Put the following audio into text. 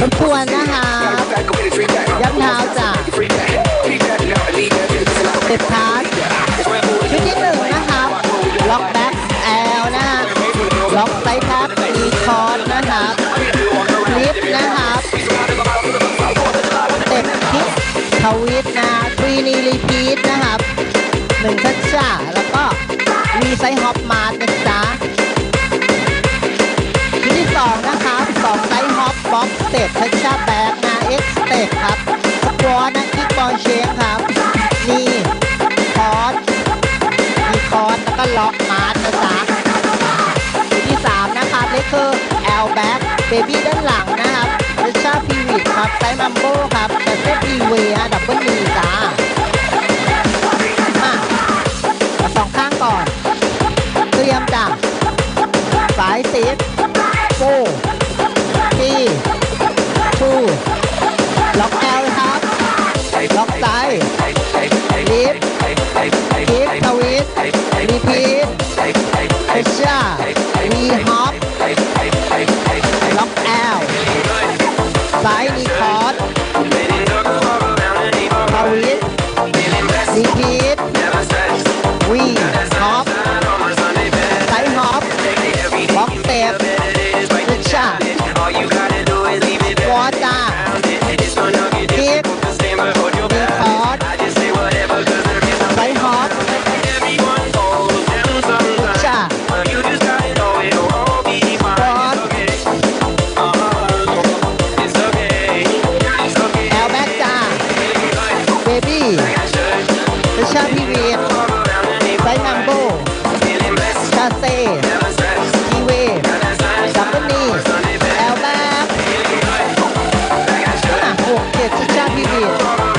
ทบทวนนะครับย้ำเท้าจ้ะเต็บเท้าชุดที่หนึ่งนะครับล็อกแบ็กแอลนะฮะล็อกไซด์แท็บรีคอร์ดนะครับฟลิปนะครับเต็บคิกทวิตนะทรีนีรีพีทนะครับหนึ่งชัดจ้าแล้วก็รีไซฮอปมาร์นะจ๊ะ เบบี้ด้านหลังนะครับเดชาพีวิทครับไซมัมโบครับแต่เซฟอีเวฮะดับเบิลมีจ้ามาสองข้างก่อน เตรียมจ้ะสายติดโฟทีชูล็อกแ It is the challenge. All you got to Tabby beer.